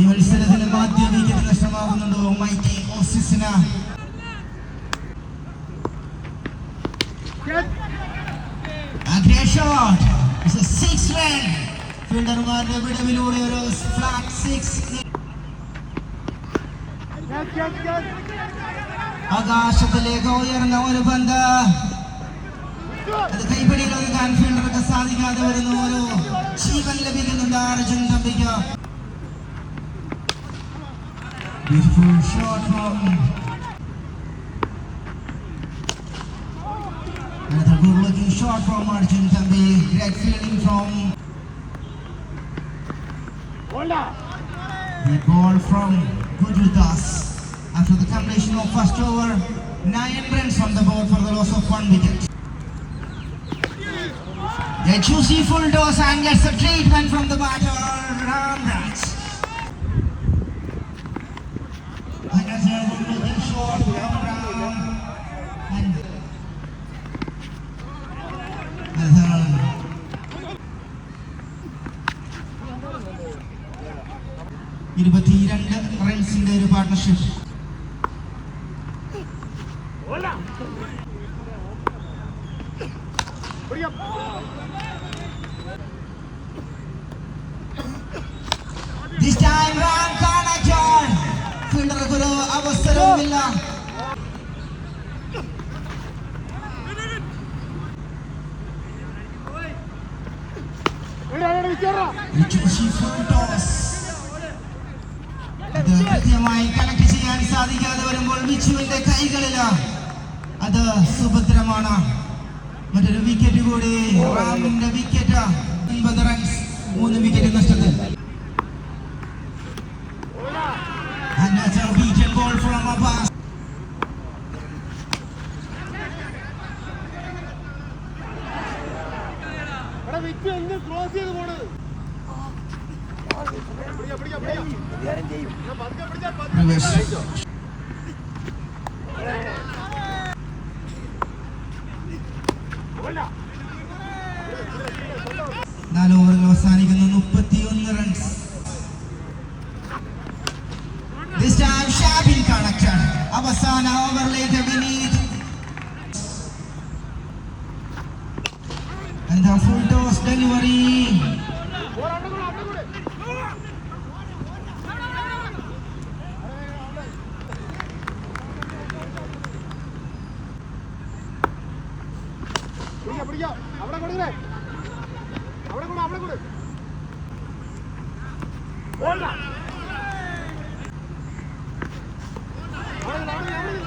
ഈ മത്സരത്തിന് ആദ്യ വിക്കറ്റ് നഷ്ടമാകുന്നുണ്ടോ മൈക്കി ഓസിസിന. ഒരു സിക്സ് ആകാശത്തിലേക്ക് ഉയർന്ന ഒരു പന്ത്. അത് കൈപ്പിടിയിൽ ഒതുക്കാൻ സാധിക്കാതെ വരുന്ന ഒരു ജീവൻ ലഭിക്കുന്നുണ്ട്. Arjun is for Sean Another good looking shot from Martin can be great feeling from the ball from Gujudas after the completion of first over nine runs on the board for the loss of one wicket The juicy full dose and gets the treatment from the batter Ramraj. ഇരുപത്തിരണ്ട് റൺസിന്റെ ഒരു partnership This കൃത്യമായി connect ചെയ്യാൻ സാധിക്കാതെ വരുമ്പോൾ വിച്ചുവിന്റെ കൈകളിൽ അത് സുഭദ്രമാണ്. മറ്റൊരു wicket കൂടി. റാമിന്റെ വിക്കറ്റ് ഒൻപത് റൺസ് മൂന്ന് വിക്കറ്റ് നഷ്ടത്തിൽ. Ball from Abbas. ക്ലോസ് ചെയ്ത് പോണത് പിടിക്കാം, പിടിക്കാം, പിടിക്കാം. പതുക്കെ പിടിച്ചാ പതുക്കെ. നാല് ഓവറുകൾ അവസാനിക്കുന്നു മുപ്പത്തിയൊന്ന് Connected. അവസാന ഓവറിലേക്ക് വിനീത് എന്താ ഫുൾ ടോസ് ഡെലിവറി. അവിടെ കൊടുക്കണേ അവിടെ കൂടെ അവിടെ കൂടെ ഓടാ. അവിടെ നില്ല്, അവിടെ നില്ല്, അവിടെ നില്ല്. മറ്റൊരു വിക്കറ്റ് കൂടി റൺഔട്ടിലൂടെ നഷ്ടമാകുന്നു അവിടെ, അവിടെ, അവിടെ, അവിടെ, ഓടണേ, ഓടണേ. അവിടെ, ദേ, ദേ.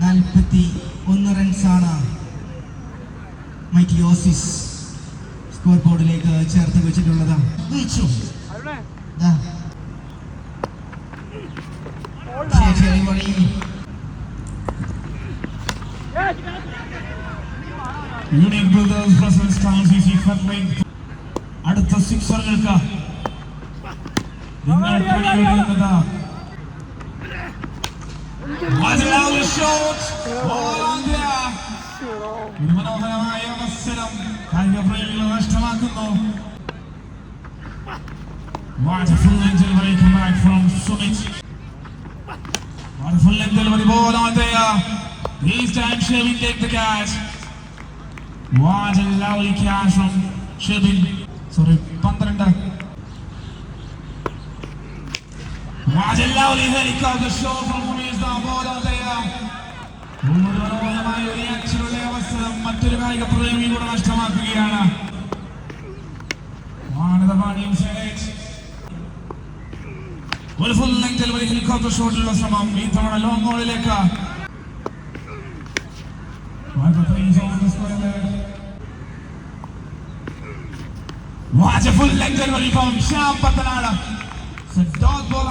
നാൽപ്പത്തി ഒന്ന് റൺസാണ് മൈറ്റി ഓസിസ് സ്കോർ ബോർഡിലേക്ക് ചേർത്ത് വെച്ചിട്ടുള്ളത്. വെച്ചു. യൂണിയൻ ബ്രദേഴ്സ് പ്രസൻസ് അടുത്ത സിക്സറുകൾക്ക് നിങ്ങൾ പണിയൊരുങ്ങുന്നത് മതിലാവുന്ന ഷോട്ട് ഒരു മനോഹരമായ അവസരം കായിക പ്രേമികൾ നഷ്ടമാക്കുന്നു What a full length delivery come back from Sumit. What a full length delivery ball on there. This time Shelby take the catch. What a lovely catch from Shelby. Sorry, പന്ത്രണ്ട്. What a lovely helicopter shot from Umesh ഒരു അവസരം മറ്റൊരു കായിക പ്രേമി കൂടെ നഷ്ടമാക്കുകയാണ്. ഒരു full length delivery helicopter ഷോട്ടിലുള്ള ശ്രമം ഈ തവണ ലോങ് ഗോളിലേക്ക് Watch a full length delivery from Shyam Pattanada. So dot ball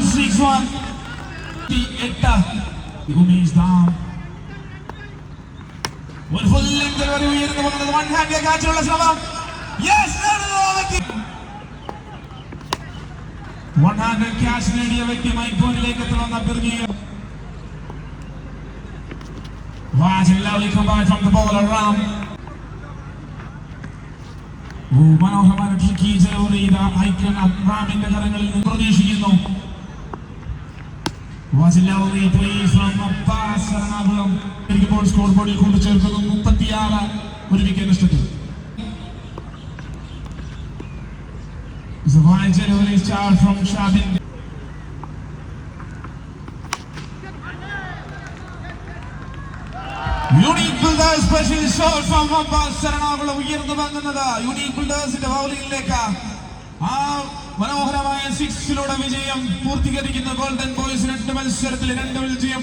261 എട്ട് ഉമേഷ് ദാം ഒരു ഫുൾ വൺ ഹാൻഡ് കാച്ചിലുള്ള ശ്രമം യെസ് വൺ ഹാൻഡ് ക്യാഷ് നേടിയ വ്യക്തി മൈക്രോണിലേക്ക് എത്തണമെന്ന് അഭ്യർത്ഥിക്കുക Watch a lovely combine from the ball around. മനോഹരമായ ട്രിക്കി ചെലവ് ചെയ്ത ഐക്യ റാമിന്റെ കരങ്ങളിൽ നിന്ന് പ്രതീക്ഷിക്കുന്നു എറണാകുളം സ്കോർ ബോർഡിൽ കൊണ്ടുചേർക്കുന്നു മുപ്പത്തിയാറ് ഒരു വിക്കറ്റ് നഷ്ടത്തിൽ. wide delivery start from Shabin. Unique builders special shot from Abbas Ernakulam ഉയർന്നു വന്നത് യൂണിക് ബിൽഡേഴ്സിന്റെ ബൗളിംഗിലേക്ക് ആ മനോഹരമായ സിക്സിലൂടെ വിജയം പൂർത്തീകരിക്കുന്ന ഗോൾഡൻ ബോയ്സ് രണ്ട് മത്സരത്തിൽ രണ്ട് വിജയം.